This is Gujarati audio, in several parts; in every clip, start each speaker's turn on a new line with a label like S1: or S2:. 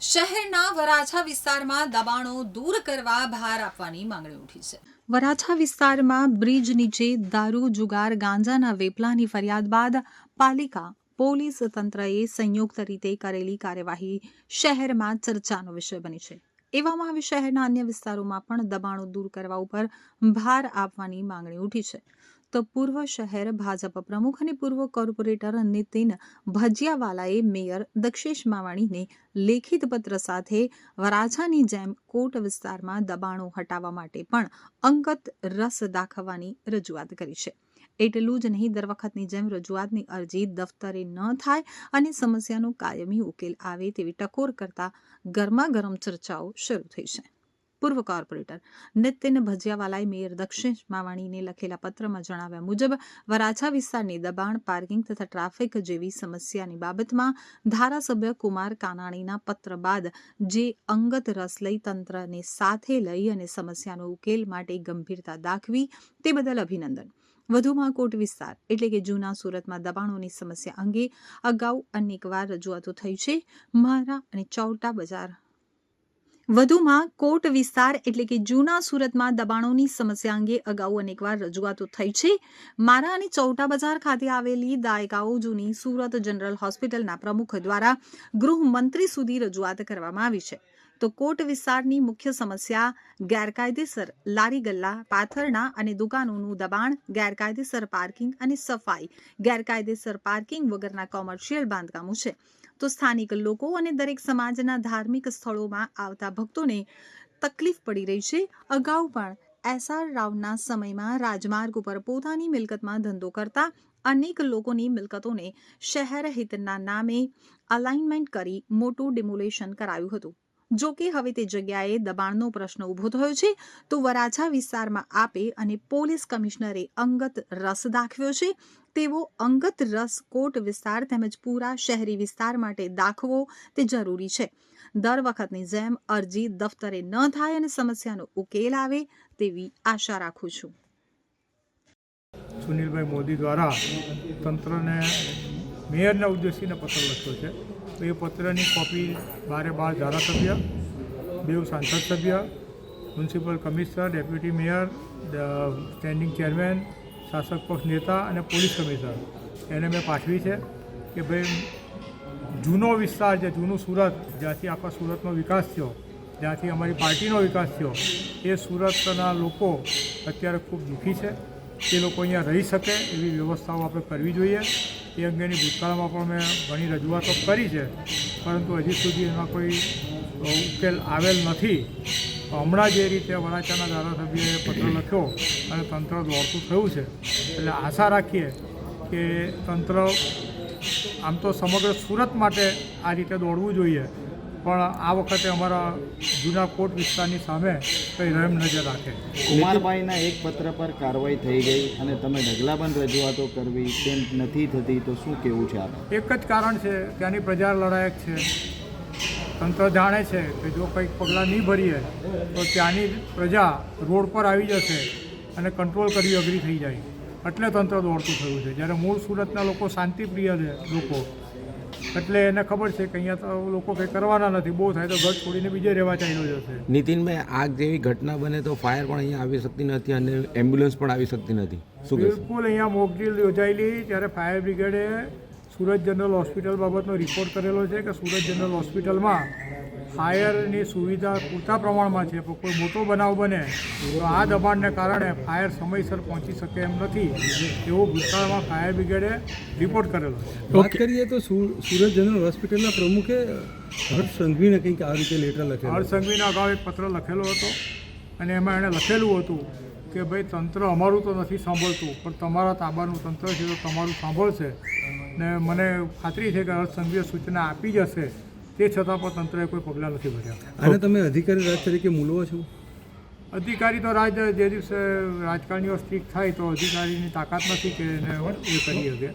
S1: શહેરના વરાછા વિસ્તારમાં દબાણો દૂર કરવા ભાર આપવાની માંગણી ઉઠી છે. વરાછા વિસ્તારમાં બ્રિજ નીચે દારૂ, જુગાર, ગાંજાના વેપલાની ફરિયાદ બાદ પાલિકા, પોલીસ તંત્રએ સંયુક્ત રીતે કરેલી કાર્યવાહી શહેરમાં ચર્ચાનો વિષય બની છે. એવામાં હવે શહેરના અન્ય વિસ્તારોમાં પણ દબાણો દૂર કરવા ઉપર ભાર આપવાની માંગણી ઉઠી છે. તો પૂર્વ શહેર ભાજપ પ્રમુખ અને પૂર્વ કોર્પોરેટર નીતિન ભજિયાવાલાએ મેયર દક્ષેશ માવાણીને લેખિત પત્ર સાથે વરાછાની જેમ કોટ વિસ્તારમાં દબાણો હટાવવા માટે પણ અંગત રસ દાખવવાની રજૂઆત કરી છે. એટલું જ નહીં, દર વખતની જેમ રજૂઆતની અરજી દફતરે ન થાય અને સમસ્યાનો કાયમી ઉકેલ આવે તેવી ટકોર કરતા ગરમાગરમ ચર્ચાઓ શરૂ થઈ છે. પૂર્વ કોર્પોરેટર. નિતિન ભજિયાવાલાએ મેયર દક્ષિણ માવાણીને લખેલા પત્રમાં જણાવ્યા મુજબ, વરાછા વિસ્તારની દબાણ, પાર્કિંગ તથા ટ્રાફિક જેવી સમસ્યાની બાબતમાં ધારાસભ્ય કુમાર કાનાણીના પત્ર બાદ જે અંગત રસ લઈ તંત્રને સાથે લઈ અને સમસ્યાનો ઉકેલ માટે ગંભીરતા દાખવી તે બદલ અભિનંદન. વધુમાં કોટ વિસ્તાર એટલે કે જૂના સુરતમાં દબાણોની સમસ્યા અંગે અગાઉ અનેકવાર રજૂઆતો થઈ છે. મારા અને ચૌટા બજાર વધુમાં કોટ વિસ્તાર એટલે કે જૂના સુરતમાં દબાણોની સમસ્યા અંગે અગાઉ અનેકવાર રજૂઆતો થઈ છે. મારા અને ચૌટા બજાર ખાતે આવેલી દાયકાઓ જૂની સુરત જનરલ હોસ્પિટલના પ્રમુખ દ્વારા ગૃહમંત્રી સુધી રજૂઆત કરવામાં આવી છે. તો કોટ વિસ્તારની મુખ્ય સમસ્યા ગેરકાયદેસર લારી ગલ્લા, પાથરણા અને દુકાનોનું દબાણ, ગેરકાયદેસર પાર્કિંગ અને સફાઈ. ગેરકાયદેસર પાર્કિંગ વગરના કોમર્શિયલ બાંધકામો છે. તો સ્થાનિક લોકો અને દરેક સમાજના ધાર્મિક સ્થળોમાં આવતા ભક્તોને તકલીફ પડી રહી છે. અગાઉ પણ એસઆર રાવના સમયમાં રાજમાર્ગ ઉપર પોતાની મિલકતમાં ધંધો કરતા અનેક લોકોની મિલકતોને શહેર હિતના નામે અલાઇનમેન્ટ કરી મોટું ડિમોલેશન કરાયું હતું. જો કે હવે તે જગ્યાએ દબાણનો પ્રશ્ન ઊભો થયો છે, તો વરાછા વિસ્તારમાં આપે અને પોલીસ કમિશનરે અંગત રસ દાખવ્યો છે. તેવો અંગત રસ કોટ વિસ્તાર તેમજ પૂરા શહેરી વિસ્તાર માટે દાખવો તે જરૂરી છે. દર વખતની જેમ અરજી દફતરે ન થાય અને સમસ્યાનો ઉકેલ આવે તેવી આશા રાખું છું.
S2: સુનિલભાઈ મોદી દ્વારા તંત્રને મેયરના ઉદ્દેશીને પત્ર લખ્યો છે. એ પત્રની કોપી બારે બાર ધારાસભ્ય બેઉ સાંસદ સભ્ય, municipal commissioner, deputy mayor standing chairman, શાસક પક્ષ નેતા અને પોલીસ કમિશનર. એને મેં પાઠવી છે કે ભાઈ જૂનો વિસ્તાર જે જૂનું સુરત, જ્યાંથી આખા સુરતનો વિકાસ થયો, જ્યાંથી અમારી પાર્ટીનો વિકાસ થયો, એ સુરતના લોકો અત્યારે ખૂબ દુઃખી છે. તે લોકો અહીંયા રહી શકે એવી વ્યવસ્થાઓ આપણે કરવી જોઈએ. એ અંગેની ભૂતકાળમાં પણ મેં ઘણી રજૂઆતો કરી છે. પરંતુ હજી સુધી એમાં કોઈ ઉકેલ આવેલ નથી. હમણાં જે રીતે વડાચાના ધારાસભ્યએ પત્ર લખ્યો અને તંત્ર દોડતું થયું છે. એટલે આશા રાખીએ કે તંત્ર આમ તો સમગ્ર સુરત માટે આ રીતે દોડવું જોઈએ. પણ આ વખતે અમારા જૂના કોટ વિસ્તારની સામે કંઈ રહેમ નજર રાખે.
S3: કુમારભાઈના એક પત્ર પર કાર્યવાહી થઈ ગઈ અને તમે ઢગલાબંધ રજૂઆતો કરવી તેમ નથી થતી તો શું કેવું છે આપ
S2: એક જ કારણ છે ત્યાંની પ્રજા લડાયક છે. તંત્ર જાણે છે કે જો કંઈક પગલાં નહીં ભરીએ તો ત્યાંની પ્રજા રોડ પર આવી જશે અને કંટ્રોલ કરવી અઘરી થઈ જાય. એટલે તંત્ર દોડતું થયું છે. જ્યારે મૂળ સુરતના લોકો શાંતિપ્રિય છે લોકો એટલે એને ખબર છે કે અહીંયા તો લોકો કંઈ કરવાના નથી. બહુ થાય તો ઘર છોડીને બીજે રહેવા ચાલ્યો જશે
S4: નીતિનભાઈ આગ જેવી ઘટના બને તો ફાયર પણ અહીંયા આવી શકતી નથી અને એમ્બ્યુલન્સ પણ આવી શકતી નથી.
S2: બિલકુલ અહીંયા મોકડ્રીલ યોજાયેલી ત્યારે ફાયર બ્રિગેડે સુરત જનરલ હોસ્પિટલ બાબતનો રિપોર્ટ કરેલો છે કે સુરત જનરલ હોસ્પિટલમાં ફાયરની સુવિધા પૂરતા પ્રમાણમાં છે પણ કોઈ મોટો બનાવ બને તો આ દબાણને કારણે ફાયર સમયસર પહોંચી શકે એમ નથી એવો ભૂતકાળમાં ફાયર બ્રિગેડે રિપોર્ટ કરેલો
S5: વાત કરીએ તો સુરત જનરલ હોસ્પિટલના પ્રમુખે હર્ષ સંઘવીને કંઈક આ રીતે લેટર લખેલો
S2: હર્ષ સંઘવીને અગાઉ એક પત્ર લખેલો હતો અને એમાં એણે લખેલું હતું કે ભાઈ તંત્ર અમારું તો નથી સાંભળતું પણ તમારા તાબાનું તંત્ર છે તો તમારું સાંભળશે. ને મને ખાતરી છે કે હર્ષસંઘવીએ સૂચના આપી જ હશે. તે છતાં પણ તંત્રએ કોઈ પગલાં નથી ભર્યા.
S5: અને તમે અધિકારી રાજ તરીકે મૂલવો છો?
S2: અધિકારી તો રાજ જે દિવસે રાજકારણીઓ સ્ટ્રીક થાય તો અધિકારીની તાકાત નથી કે એને એ કરી શકે.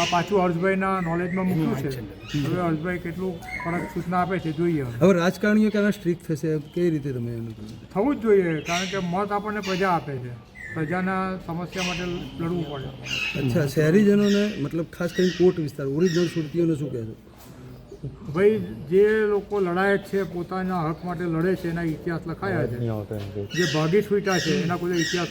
S2: આ પાછું હર્ષભાઈના નોલેજમાં મૂક્યું છે. હવે હર્ષભાઈ કેટલું કડક સૂચના આપે છે જોઈએ હવે.
S5: રાજકારણીઓ ક્યારે સ્ટ્રિક્ટ થશે? કઈ રીતે તમે
S2: થવું જ જોઈએ કારણ કે મત આપણને પ્રજા આપે છે. પ્રજાના સમસ્યા માટે લડવું પડે.
S5: અચ્છા શહેરીજનોને મતલબ ખાસ કરીને કોટ વિસ્તાર ઓરિજિનલ સુરતીઓને શું કહેશો?
S2: ભાઈ જે લોકો લડાયક છે પોતાના હક માટે લડે છે એના ઇતિહાસ લખાયા છે. જે ભાગી છૂટ્યા છે એના કોઈ ઇતિહાસ